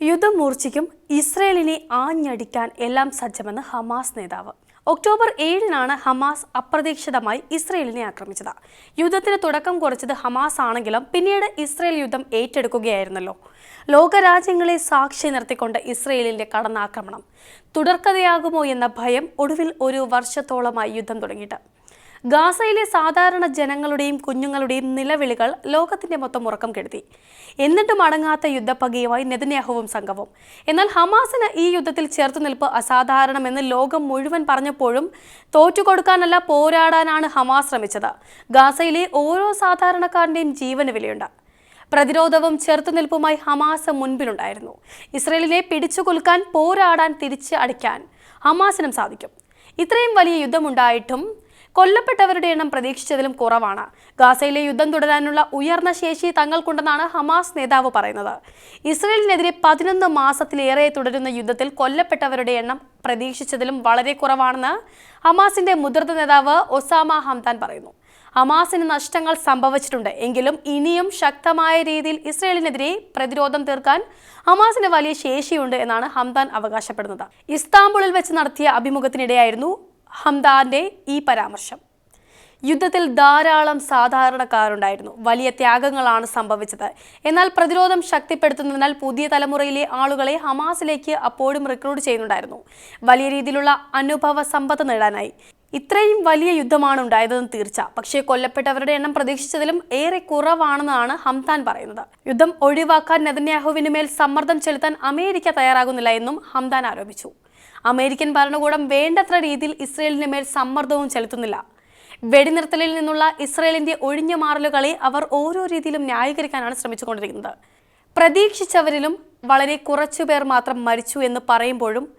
യുദ്ധം മൂർച്ഛിക്കും ഇസ്രയേലിനെ ആഞ്ഞടിക്കാൻ എല്ലാം സജ്ജമെന്ന് ഹമാസ് നേതാവ്. ഒക്ടോബർ ഏഴിനാണ് ഹമാസ് അപ്രതീക്ഷിതമായി ഇസ്രയേലിനെ ആക്രമിച്ചത്. യുദ്ധത്തിന് തുടക്കം കുറിച്ചത് ഹമാസ് ആണെങ്കിലും പിന്നീട് ഇസ്രയേൽ യുദ്ധം ഏറ്റെടുക്കുകയായിരുന്നല്ലോ. ലോകരാജ്യങ്ങളെ സാക്ഷി നിർത്തിക്കൊണ്ട് ഇസ്രയേലിന്റെ കടന്നാക്രമണം. തുടർക്കഥയാകുമോ എന്ന ഭയം ഒടുവിൽ ഒരു വർഷത്തോളമായി യുദ്ധം തുടങ്ങിയിട്ട്. ഗാസയിലെ സാധാരണ ജനങ്ങളുടെയും കുഞ്ഞുങ്ങളുടെയും നിലവിളികൾ ലോകത്തിന്റെ മൊത്തം ഉറക്കം കെടുത്തി. എന്നിട്ടും അടങ്ങാത്ത യുദ്ധപ്പകയുമായി നെതന്യാഹുവും സംഘവും. എന്നാൽ ഹമാസിന് ഈ യുദ്ധത്തിൽ ചേർത്തുനിൽപ്പ് അസാധാരണമെന്ന് ലോകം മുഴുവൻ പറഞ്ഞപ്പോഴും തോറ്റുകൊടുക്കാനല്ല പോരാടാനാണ് ഹമാസ് ശ്രമിച്ചത്. ഗാസയിലെ ഓരോ സാധാരണക്കാരന്റെയും ജീവന് വിലയുണ്ട്. പ്രതിരോധവും ചെറുത്തുനിൽപ്പുമായി ഹമാസ് മുൻപിലുണ്ടായിരുന്നു. ഇസ്രയേലിനെ പിടിച്ചുകൊൽക്കാൻ പോരാടാൻ തിരിച്ച് അടിക്കാൻ ഹമാസിനും സാധിക്കും. ഇത്രയും വലിയ യുദ്ധമുണ്ടായിട്ടും കൊല്ലപ്പെട്ടവരുടെ എണ്ണം പ്രതീക്ഷിച്ചതിലും കുറവാണ്. ഗാസയിലെ യുദ്ധം തുടരാനുള്ള ഉയർന്ന ശേഷി തങ്ങൾക്കുണ്ടെന്നാണ് ഹമാസ് നേതാവ് പറയുന്നത്. ഇസ്രയേലിനെതിരെ പതിനൊന്ന് മാസത്തിലേറെ തുടരുന്ന യുദ്ധത്തിൽ കൊല്ലപ്പെട്ടവരുടെ എണ്ണം പ്രതീക്ഷിച്ചതിലും വളരെ കുറവാണെന്ന് ഹമാസിന്റെ മുതിർന്ന നേതാവ് ഒസാമ ഹംദാൻ പറയുന്നു. ഹമാസിന് നഷ്ടങ്ങൾ സംഭവിച്ചിട്ടുണ്ട്. എങ്കിലും ഇനിയും ശക്തമായ രീതിയിൽ ഇസ്രയേലിനെതിരെ പ്രതിരോധം തീർക്കാൻ ഹമാസിന് വലിയ ശേഷിയുണ്ട് എന്നാണ് ഹംദാൻ അവകാശപ്പെടുന്നത്. ഇസ്താംബുളിൽ വെച്ച് നടത്തിയ അഭിമുഖത്തിനിടെയായിരുന്നു ഹംദാന്റെ ഈ പരാമർശം. യുദ്ധത്തിൽ ധാരാളം സാധാരണക്കാരുണ്ടായിരുന്നു. വലിയ ത്യാഗങ്ങളാണ് സംഭവിച്ചത്. എന്നാൽ പ്രതിരോധം ശക്തിപ്പെടുത്തുന്നതിനാൽ പുതിയ തലമുറയിലെ ആളുകളെ ഹമാസിലേക്ക് അപ്പോഴും റിക്രൂട്ട് ചെയ്യുന്നുണ്ടായിരുന്നു. വലിയ രീതിയിലുള്ള അനുഭവ സമ്പത്ത് നേടാനായി. ഇത്രയും വലിയ യുദ്ധമാണ് ഉണ്ടായതെന്ന് തീർച്ച. പക്ഷേ കൊല്ലപ്പെട്ടവരുടെ എണ്ണം പ്രതീക്ഷിച്ചതിലും ഏറെ കുറവാണെന്നാണ് ഹംതാൻ പറയുന്നത്. യുദ്ധം ഒഴിവാക്കാൻ നെതന്യാഹുവിന് മേൽ സമ്മർദ്ദം ചെലുത്താൻ അമേരിക്ക തയ്യാറാകുന്നില്ല എന്നും ഹംതാൻ ആരോപിച്ചു. അമേരിക്കൻ ഭരണകൂടം വേണ്ടത്ര രീതിയിൽ ഇസ്രയേലിന് മേൽ സമ്മർദ്ദവും ചെലുത്തുന്നില്ല. വെടിനിർത്തലിൽ നിന്നുള്ള ഇസ്രയേലിന്റെ ഒഴിഞ്ഞു മാറലുകളെ അവർ ഓരോ രീതിയിലും ന്യായീകരിക്കാനാണ് ശ്രമിച്ചുകൊണ്ടിരിക്കുന്നത്. പ്രതീക്ഷിച്ചവരിലും വളരെ കുറച്ചു പേർ മാത്രം മരിച്ചു എന്ന് പറയുമ്പോഴും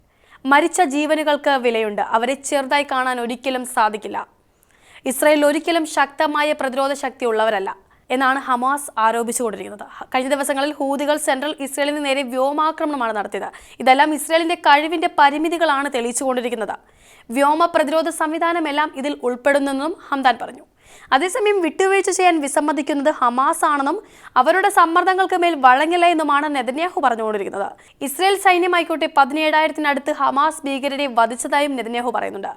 മരിച്ച ജീവനുകൾക്ക് വിലയുണ്ട്. അവരെ ചെറുതായി കാണാൻ ഒരിക്കലും സാധിക്കില്ല. ഇസ്രായേൽ ഒരിക്കലും ശക്തമായ പ്രതിരോധ ശക്തി ഉള്ളവരല്ല എന്നാണ് ഹമാസ് ആരോപിച്ചുകൊണ്ടിരിക്കുന്നത് കഴിഞ്ഞ ദിവസങ്ങളിൽ ഹൂതികൾ സെൻട്രൽ ഇസ്രയേലിന് നേരെ വ്യോമാക്രമണമാണ് നടത്തിയത്. ഇതെല്ലാം ഇസ്രയേലിന്റെ കഴിവിന്റെ പരിമിതികളാണ് തെളിയിച്ചുകൊണ്ടിരിക്കുന്നത് വ്യോമ പ്രതിരോധ സംവിധാനമെല്ലാം ഇതിൽ ഉൾപ്പെടുന്നെന്നും ഹംദാൻ പറഞ്ഞു. അതേസമയം വിട്ടുവീഴ്ച ചെയ്യാൻ വിസമ്മതിക്കുന്നത് ഹമാസ് ആണെന്നും അവരുടെ സമ്മർദ്ദങ്ങൾക്ക് മേൽ വഴങ്ങില്ല എന്നുമാണ് നെതന്യാഹു പറഞ്ഞുകൊണ്ടിരിക്കുന്നത്. ഇസ്രയേൽ സൈന്യമായിക്കോട്ടെ പതിനേഴായിരത്തിനടുത്ത് ഹമാസ് ഭീകരരെ വധിച്ചതായും നെതന്യാഹു പറയുന്നുണ്ട്.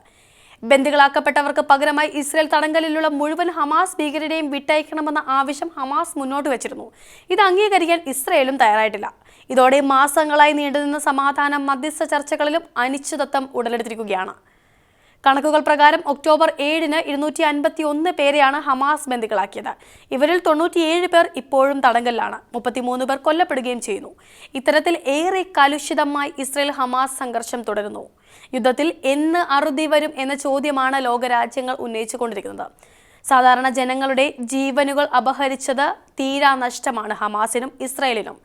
ബന്ദികളാക്കപ്പെട്ടവർക്ക് പകരമായി ഇസ്രയേൽ തടങ്കലിലുള്ള മുഴുവൻ ഹമാസ് ഭീകരരെയും വിട്ടയക്കണമെന്ന ആവശ്യം ഹമാസ് മുന്നോട്ട് വെച്ചിരുന്നു. ഇത് അംഗീകരിക്കാൻ ഇസ്രയേലും തയ്യാറായിട്ടില്ല. ഇതോടെ മാസങ്ങളായി നീണ്ടുനിന്ന സമാധാന മധ്യസ്ഥ ചർച്ചകളിലും അനിശ്ചിതത്വം ഉടലെടുത്തിരിക്കുകയാണ്. കണക്കുകൾ പ്രകാരം ഒക്ടോബർ ഏഴിന് ഇരുന്നൂറ്റി അൻപത്തി ഒന്ന് പേരെയാണ് ഹമാസ് ബന്ദികളാക്കിയത്. ഇവരിൽ തൊണ്ണൂറ്റിയേഴ് പേർ ഇപ്പോഴും തടങ്കലിലാണ്. മുപ്പത്തിമൂന്ന് പേർ കൊല്ലപ്പെടുകയും ചെയ്യുന്നു. ഇത്തരത്തിൽ ഏറെ കലുഷിതമായി ഇസ്രയേൽ ഹമാസ് സംഘർഷം തുടരുന്നു. യുദ്ധത്തിൽ എന്ന് അറുതി വരും എന്ന ചോദ്യമാണ് ലോകരാജ്യങ്ങൾ ഉന്നയിച്ചുകൊണ്ടിരിക്കുന്നത്. സാധാരണ ജനങ്ങളുടെ ജീവനുകൾ അപഹരിച്ചത് തീരാ നഷ്ടമാണ് ഹമാസിനും ഇസ്രയേലിനും.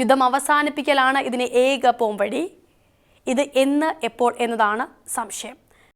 യുദ്ധം അവസാനിപ്പിക്കലാണ് ഇതിന് ഏക പോംവഴി ഇത് എന്ന് എപ്പോൾ എന്നതാണ് സംശയം.